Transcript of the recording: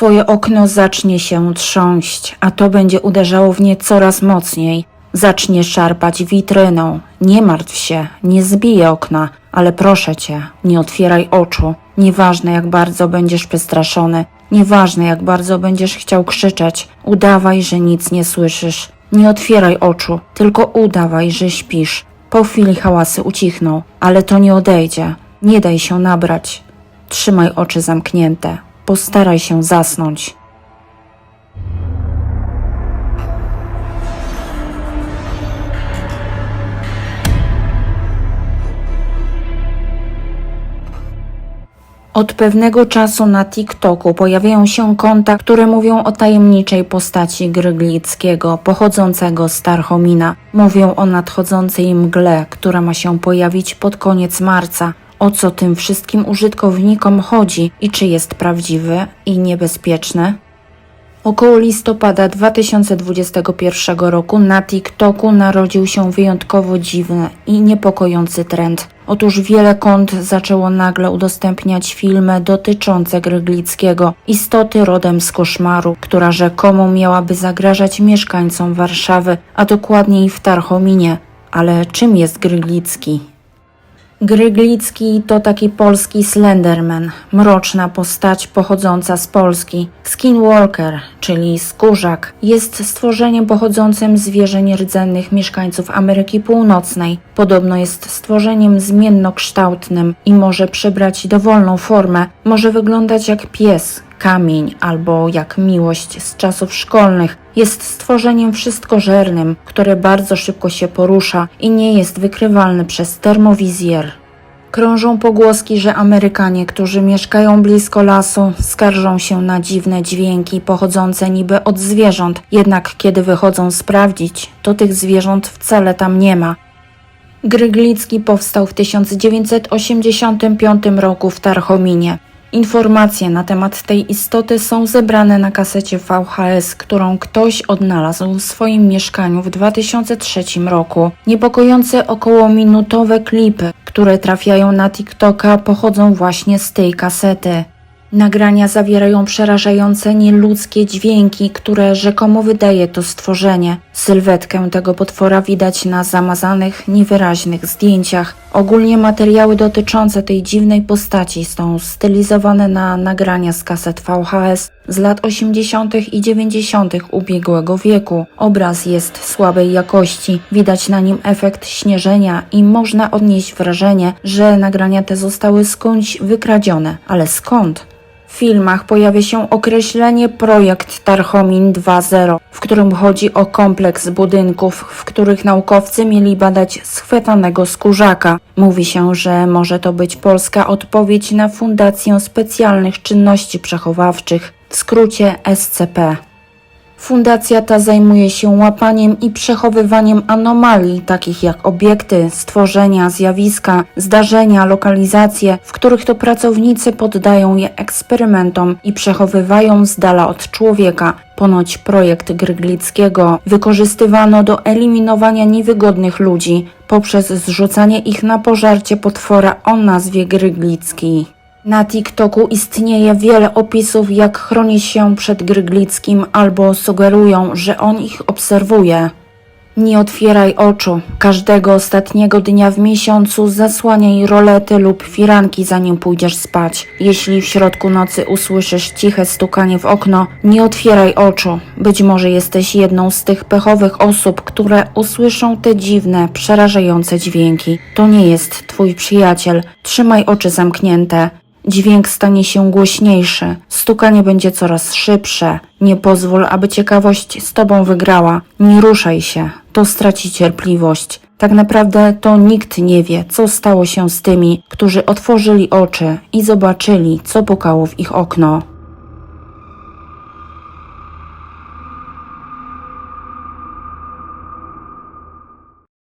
Twoje okno zacznie się trząść, a to będzie uderzało w nie coraz mocniej. Zacznie szarpać witryną. Nie martw się, nie zbije okna, ale proszę cię, nie otwieraj oczu. Nieważne jak bardzo będziesz przestraszony, nieważne jak bardzo będziesz chciał krzyczeć, udawaj, że nic nie słyszysz. Nie otwieraj oczu, tylko udawaj, że śpisz. Po chwili hałasy ucichną, ale to nie odejdzie. Nie daj się nabrać. Trzymaj oczy zamknięte. Postaraj się zasnąć. Od pewnego czasu na TikToku pojawiają się konta, które mówią o tajemniczej postaci Gryglickiego, pochodzącego z Tarchomina. Mówią o nadchodzącej mgle, która ma się pojawić pod koniec marca. O co tym wszystkim użytkownikom chodzi i czy jest prawdziwy i niebezpieczny? Około listopada 2021 roku na TikToku narodził się wyjątkowo dziwny i niepokojący trend. Otóż wiele kont zaczęło nagle udostępniać filmy dotyczące Gryglickiego, istoty rodem z koszmaru, która rzekomo miałaby zagrażać mieszkańcom Warszawy, a dokładniej w Tarchominie. Ale czym jest Gryglicki? Gryglicki to taki polski Slenderman, mroczna postać pochodząca z Polski. Skinwalker, czyli skórzak, jest stworzeniem pochodzącym z wierzeń rdzennych mieszkańców Ameryki Północnej. Podobno jest stworzeniem zmiennokształtnym i może przybrać dowolną formę. Może wyglądać jak pies, kamień albo jak miłość z czasów szkolnych. Jest stworzeniem wszystkożernym, które bardzo szybko się porusza i nie jest wykrywalny przez termowizjer. Krążą pogłoski, że Amerykanie, którzy mieszkają blisko lasu, skarżą się na dziwne dźwięki pochodzące niby od zwierząt, jednak kiedy wychodzą sprawdzić, to tych zwierząt wcale tam nie ma. Gryglicki powstał w 1985 roku w Tarchominie. Informacje na temat tej istoty są zebrane na kasecie VHS, którą ktoś odnalazł w swoim mieszkaniu w 2003 roku. Niepokojące około minutowe klipy, które trafiają na TikToka, pochodzą właśnie z tej kasety. Nagrania zawierają przerażające nieludzkie dźwięki, które rzekomo wydaje to stworzenie. Sylwetkę tego potwora widać na zamazanych, niewyraźnych zdjęciach. Ogólnie materiały dotyczące tej dziwnej postaci są stylizowane na nagrania z kaset VHS z lat 80. i 90. ubiegłego wieku. Obraz jest słabej jakości, widać na nim efekt śnieżenia i można odnieść wrażenie, że nagrania te zostały skądś wykradzione. Ale skąd? Filmach pojawia się określenie projekt Tarchomin 2.0, w którym chodzi o kompleks budynków, w których naukowcy mieli badać schwytanego skórzaka. Mówi się, że może to być polska odpowiedź na Fundację Specjalnych Czynności Przechowawczych, w skrócie SCP. Fundacja ta zajmuje się łapaniem i przechowywaniem anomalii, takich jak obiekty, stworzenia, zjawiska, zdarzenia, lokalizacje, w których to pracownicy poddają je eksperymentom i przechowywają z dala od człowieka. Ponoć projekt Gryglickiego wykorzystywano do eliminowania niewygodnych ludzi poprzez zrzucanie ich na pożarcie potwora o nazwie Gryglicki. Na TikToku istnieje wiele opisów, jak chroni się przed Gryglickim albo sugerują, że on ich obserwuje. Nie otwieraj oczu. Każdego ostatniego dnia w miesiącu zasłaniaj rolety lub firanki, zanim pójdziesz spać. Jeśli w środku nocy usłyszysz ciche stukanie w okno, nie otwieraj oczu. Być może jesteś jedną z tych pechowych osób, które usłyszą te dziwne, przerażające dźwięki. To nie jest twój przyjaciel. Trzymaj oczy zamknięte. Dźwięk stanie się głośniejszy, stukanie będzie coraz szybsze. Nie pozwól, aby ciekawość z tobą wygrała. Nie ruszaj się, to straci cierpliwość. Tak naprawdę to nikt nie wie, co stało się z tymi, którzy otworzyli oczy i zobaczyli, co pukało w ich okno.